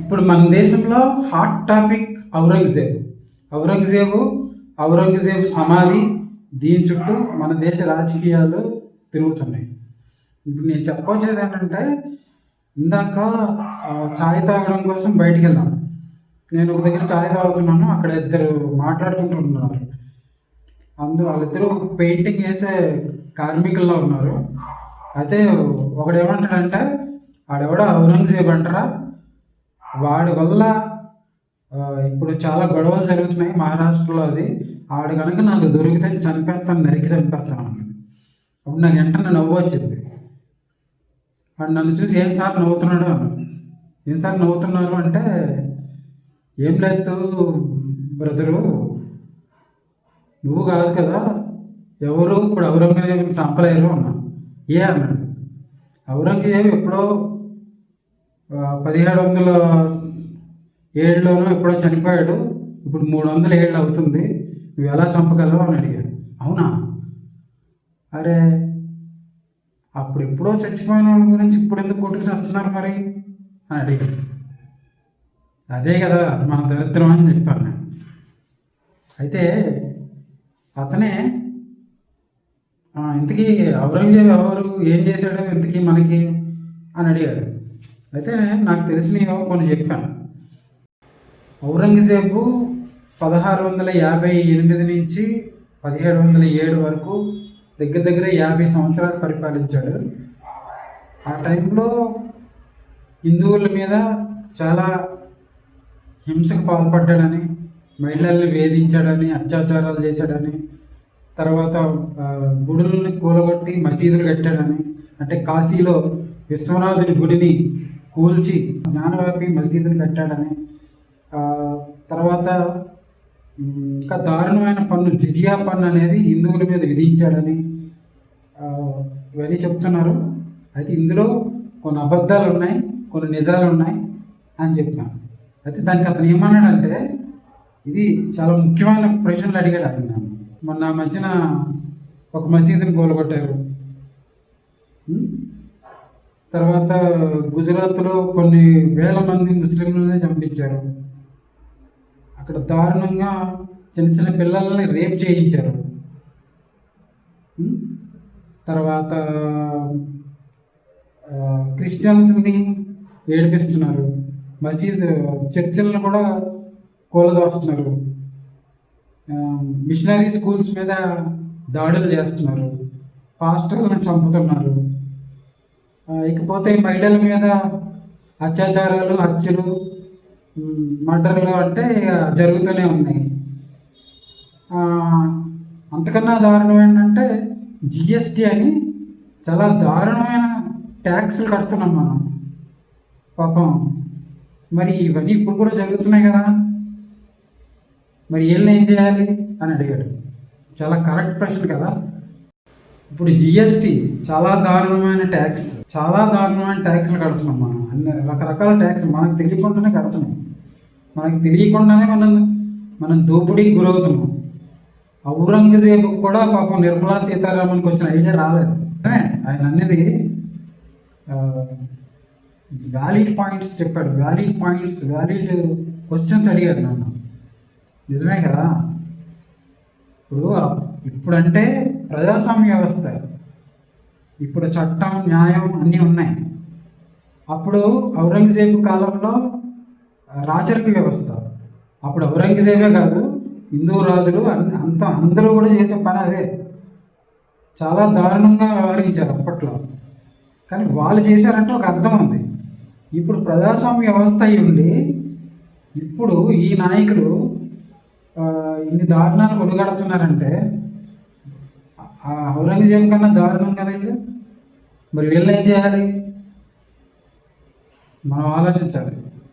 ఇప్పుడు మన దేశంలో హాట్ టాపిక్ ఔరంగజేబు. ఔరంగజేబు ఔరంగజేబు సమాధి దీని చుట్టూ మన దేశ రాజకీయాలు తిరుగుతున్నాయి. ఇప్పుడు నేను చెప్పొచ్చేది ఏంటంటే ఇందాక ఛాయ్ తాగడం కోసం బయటికి వెళ్ళాం నేను ఒక దగ్గర ఛాయ్ తాగుతున్నాను అక్కడ ఇద్దరు మాట్లాడుకుంటున్నారు అందు వాళ్ళిద్దరూ పెయింటింగ్ వేసే కార్మికుల్లో ఉన్నారు. అయితే ఒకడు ఏమంటాడంటే ఆడెవడో ఔరంగజేబు అంటారా? వాడి వల్ల ఇప్పుడు చాలా గొడవలు జరుగుతున్నాయి మహారాష్ట్రలో అది. ఆవిడ కనుక నాకు దొరికితే చంపేస్తాను నరికి చంపేస్తాను అన్నాడు. అప్పుడు నాకు వెంటనే నవ్వు వచ్చింది. వాడు నన్ను చూసి ఏం సార్ నవ్వుతున్నాడు? అన్నాడు. ఏం సార్ నవ్వుతున్నారు? అంటే ఏం లేదు బ్రదరు నువ్వు కాదు కదా ఎవరు ఇప్పుడు ఔరంగజేబుని చంపలేరు అన్నా ఏ? అన్నాడు. ఔరంగజేబు ఎప్పుడో పదిహేడు వందల ఏడులోనో ఎప్పుడో చనిపోయాడు. ఇప్పుడు మూడు వందల ఏళ్ళు అవుతుంది. నువ్వు ఎలా చంపగలవు అని అడిగాడు. అవునా? అరే అప్పుడు ఎప్పుడో చచ్చిపోయిన వాళ్ళ గురించి ఇప్పుడు ఎందుకు కొట్టుకు చేస్తున్నారు మరి? అని అడిగాడు. అదే కదా మన దరిద్రం అని చెప్పాను నేను. అయితే అతనే ఇంతకీ ఔరంగజేబు ఎవరు? ఏం చేశాడు? ఇంతకీ మనకి? అని అడిగాడు. అయితే నాకు తెలిసినవి కొన్ని చెప్పాను. ఔరంగజేబు పదహారు వందల యాభై ఎనిమిది నుంచి పదిహేడు వందల ఏడు వరకు దగ్గర దగ్గర యాభై సంవత్సరాలు పరిపాలించాడు. ఆ టైంలో హిందువుల మీద చాలా హింసకు పాల్పడ్డాడని మహిళల్ని వేధించాడని అత్యాచారాలు చేశాడని తర్వాత గుడులను కూలగొట్టి మసీదులు కట్టాడని అంటే కాశీలో విశ్వనాథుడి గుడిని కూల్చి జ్ఞానవ్యాపి మసీదుని కట్టాడని. తర్వాత ఇంకా దారుణమైన పన్ను జిజియా పన్ను అనేది హిందువుల మీద విధించాడని ఇవన్నీ చెప్తున్నారు. అయితే ఇందులో కొన్ని అబద్ధాలు ఉన్నాయి కొన్ని నిజాలు ఉన్నాయి అని చెప్పాను అయితే దానికి అతను ఏమన్నాడంటే ఇది చాలా ముఖ్యమైన ప్రశ్నలు అడిగాడు ఆయన. నన్ను. మొన్న మధ్యన ఒక మసీదుని కోలగొట్టారు తర్వాత గుజరాత్లో కొన్ని వేల మంది ముస్లింలని చంపించారు. అక్కడ దారుణంగా చిన్న చిన్న పిల్లల్ని రేప్ చేయించారు. తర్వాత క్రిస్టియన్స్ని ఏడిపిస్తున్నారు. మసీద్ చర్చిలను కూడా కూలదోస్తున్నారు. మిషనరీ స్కూల్స్ మీద దాడులు చేస్తున్నారు. పాస్టర్లను చంపుతున్నారు. ఇకపోతే మహిళల మీద అత్యాచారాలు హత్యలు మర్డర్లు అంటే ఇక జరుగుతూనే ఉన్నాయి. అంతకన్నా దారుణం ఏంటంటే జిఎస్టీ అని చాలా దారుణమైన ట్యాక్స్లు కడుతున్నాం మనం. పాపం. మరి ఇవన్నీ ఇప్పుడు కూడా జరుగుతున్నాయి కదా. మరి వీళ్ళని ఏం చేయాలి అని అడిగాడు. చాలా కరెక్ట్ ప్రశ్న కదా. ఇప్పుడు జిఎస్టి చాలా దారుణమైన ట్యాక్స్ చాలా దారుణమైన ట్యాక్స్లు కడుతున్నాం మనం. అన్ని రకరకాల ట్యాక్స్ మనకు తెలియకుండానే కడుతున్నాం. మనకు తెలియకుండానే మనం మనం దోపిడీకి గురవుతున్నాం. ఔరంగజేబు కూడా పాపం నిర్మలా సీతారామన్కి వచ్చిన ఐడియా రాలేదు. ఆయన అనేది వ్యాలిడ్ పాయింట్స్ చెప్పాడు. వ్యాలిడ్ పాయింట్స్ వ్యాలిడ్ క్వశ్చన్స్ అడిగాడు నన్ను. నిజమే కదా? ఇప్పుడు ఇప్పుడంటే ప్రజాస్వామ్య వ్యవస్థ. ఇప్పుడు చట్టం న్యాయం అన్నీ ఉన్నాయి. అప్పుడు ఔరంగజేబు కాలంలో రాచరిక వ్యవస్థ. అప్పుడు ఔరంగజేబే కాదు హిందూ రాజులు అంత అందరూ కూడా చేసే పని అదే. చాలా దారుణంగా వ్యవహరించారు అప్పట్లో. కానీ వాళ్ళు చేశారంటే ఒక అర్థం ఉంది. ఇప్పుడు ప్రజాస్వామ్య వ్యవస్థ అయి ఉండి ఇప్పుడు ఈ నాయకులు ఇన్ని దారుణాలు ఒడిగడుతున్నారంటే ఆ ఔరంగజేబు కన్నా దారుణం కదా వీళ్ళు మరి వీళ్ళని ఏం చేయాలి? మనం ఆలోచించాలి.